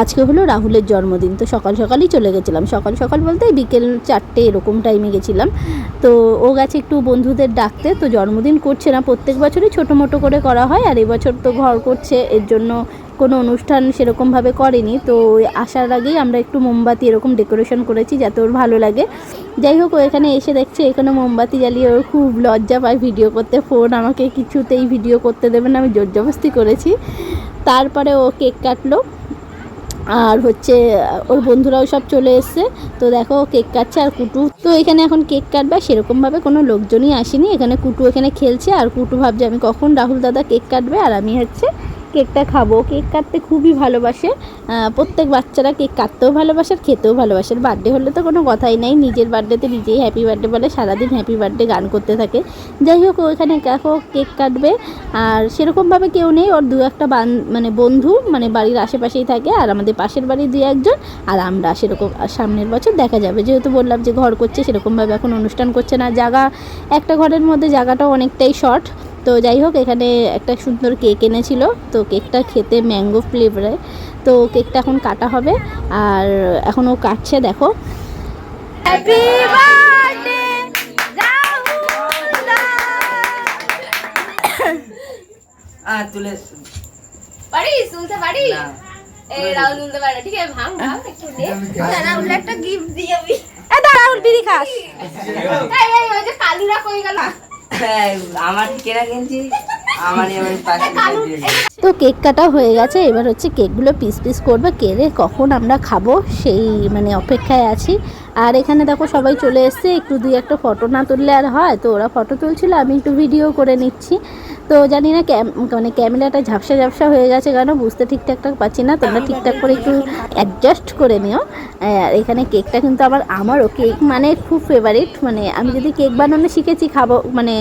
আজকে হলো রাহুলের জন্মদিন, তো সকাল সকালই চলে গেছিলাম। সকাল সকাল বলতে বিকেল চারটে এরকম টাইমে গেছিলাম। তো ও গেছে একটু বন্ধুদের ডাকতে, তো জন্মদিন করছে না। প্রত্যেক বছরই ছোটো মোটো করে করা হয়, আর এবছর তো ঘর করছে, এর জন্য কোনো অনুষ্ঠান সেরকমভাবে করেনি। তো আসার আগেই আমরা একটু মোমবাতি এরকম ডেকোরেশন করেছি, যাতে ওর ভালো লাগে। যাই হোক, ও এখানে এসে দেখছে, এখানে মোমবাতি জ্বালিয়ে ওর খুব লজ্জা পায় ভিডিও করতে। ফোন আমাকে কিছুতেই ভিডিও করতে দেবে না, আমি জোর জবস্তি করেছি। তারপরে ও কেক কাটলো। আর হচ্ছে, ওর বন্ধুরাও সব চলে এসছে। তো দেখো, কেক কাটছে আর কুটু। তো এখানে এখন কেক কাটবে, সেরকমভাবে কোনো লোকজনই আসেনি। এখানে কুটু এখানে খেলছে, আর কুটু ভাবছে, আমি কখন রাহুল দাদা কেক কাটবে? আর আমি হচ্ছে কেকটা খাব। কেক কাটতে খুবই ভালোবাসে। প্রত্যেক বাচ্চারা কেক কাটতেও ভালোবাসে আর খেতেও ভালোবাসে। বার্থডে হলে তো কোনো কথাই নেই। নিজের বার্থডেতে নিজেই হ্যাপি বার্থডে বলে সারাদিন হ্যাপি বার্থডে গান করতে থাকে। যাই হোক, ও এখানে দেখো কেক কাটবে। আর সেরকমভাবে কেউ নেই। ওর দু একটা বান মানে বন্ধু মানে বাড়ির আশেপাশেই থাকে। আর আমাদের পাশের বাড়ির দু একজন। আর আমরা সেরকম সামনের বছর দেখা যাবে। যেহেতু বললাম যে ঘর করছে, সেরকমভাবে এখন অনুষ্ঠান করছে না। জায়গা, একটা ঘরের মধ্যে জায়গাটাও অনেকটাই শর্ট তো যাই হোক এখানে একটা সুন্দর কেক এনেছিল। তো কেকটা খেতে ম্যাঙ্গো ফ্লেভারে তো কেকটা এখন কাটা হবে। আর এখন ও কাটছে দেখো। হ্যাপি বার্থডে তুলে পারিস তুলতে পারিস? এই রাহুল তুলতে পারে ঠিক আছে ভাঙ ভাঙ একটু দে। রাহুল একটা গিফট দিয়ে যাবি এ রাহুল বিড়ি খাস। এই এই ওই যে কালুরা কই গেল? হ্যাঁ, আমার কেনা কিনছি দিই। তো কেক কাটা হয়ে গেছে এবার হচ্ছে কেকগুলো পিস পিস করবে কেড়ে কখন আমরা খাব সেই মানে অপেক্ষায় আছি আর এখানে দেখো সবাই চলে এসছে, একটু দুই একটা ফটো না তুললে আর হয়। তো ওরা ফটো তুলছিল, আমি একটু ভিডিও করে নিচ্ছি। তো জানি না ক্যাম মানে ক্যামেরাটা ঝাপসা ঝাপসা হয়ে গেছে কেন, বুঝতে ঠিকঠাক পাচ্ছি না। তোমরা ঠিকঠাক করে একটু অ্যাডজাস্ট করে নিও। আর এখানে কেকটা কিন্তু আমার আমারও কেক মানে খুব ফেভারিট মানে আমি যদি কেক বানানো শিখেছি খাব মানে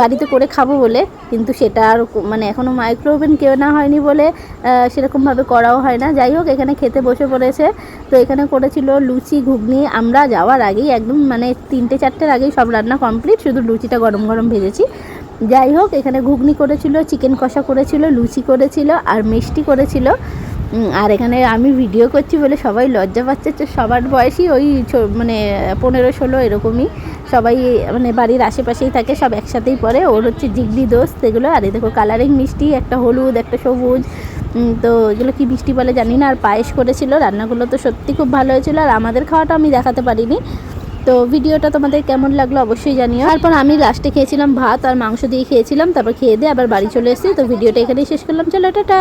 বাড়িতে করে খাব বলে, কিন্তু সেটা আর মানে এখনও মাইক্রো ওভেন কেনা হয়নি বলে সেরকমভাবে করাও হয় না। যাই হোক, এখানে খেতে বসে পড়েছে। তো এখানে করেছিল লুচি, ঘুগনি আমরা যাওয়ার আগেই একদম মানে তিনটে, চারটের আগেই সব রান্না কমপ্লিট শুধু লুচিটা গরম গরম ভেজেছি। যাই হোক, এখানে ঘুগনি করেছিল চিকেন কষা করেছিল, লুচি করেছিল, আর মিষ্টি করেছিল। আর এখানে আমি ভিডিও করছি বলে সবাই লজ্জা পাচ্ছে সবার বয়সই ওই মানে পনেরো, ষোলো এরকমই। সবাই মানে বাড়ির আশেপাশেই থাকে, সব একসাথেই পরে। ওর হচ্ছে জিগলি দোস্ত এগুলো, আর এই দেখো কালারিং মিষ্টি, একটা হলুদ, একটা সবুজ তো এগুলো কি মিষ্টি বলে জানি না, আর পায়েস করেছিল, রান্নাগুলো তো সত্যি খুব ভালো হয়েছিল, আর আমাদের খাওয়াটা আমি দেখাতে পারিনি। তো ভিডিওটা তোমাদের কেমন লাগল অবশ্যই জানিও। তারপর আমি লাস্টে খেয়েছিলাম ভাত আর মাংস দিয়ে খেয়েছিলাম, তারপর খেয়ে দিয়ে আবার বাড়ি চলে এসেছি, তো ভিডিওটা এখানেই শেষ করলাম, চলো, টাটা।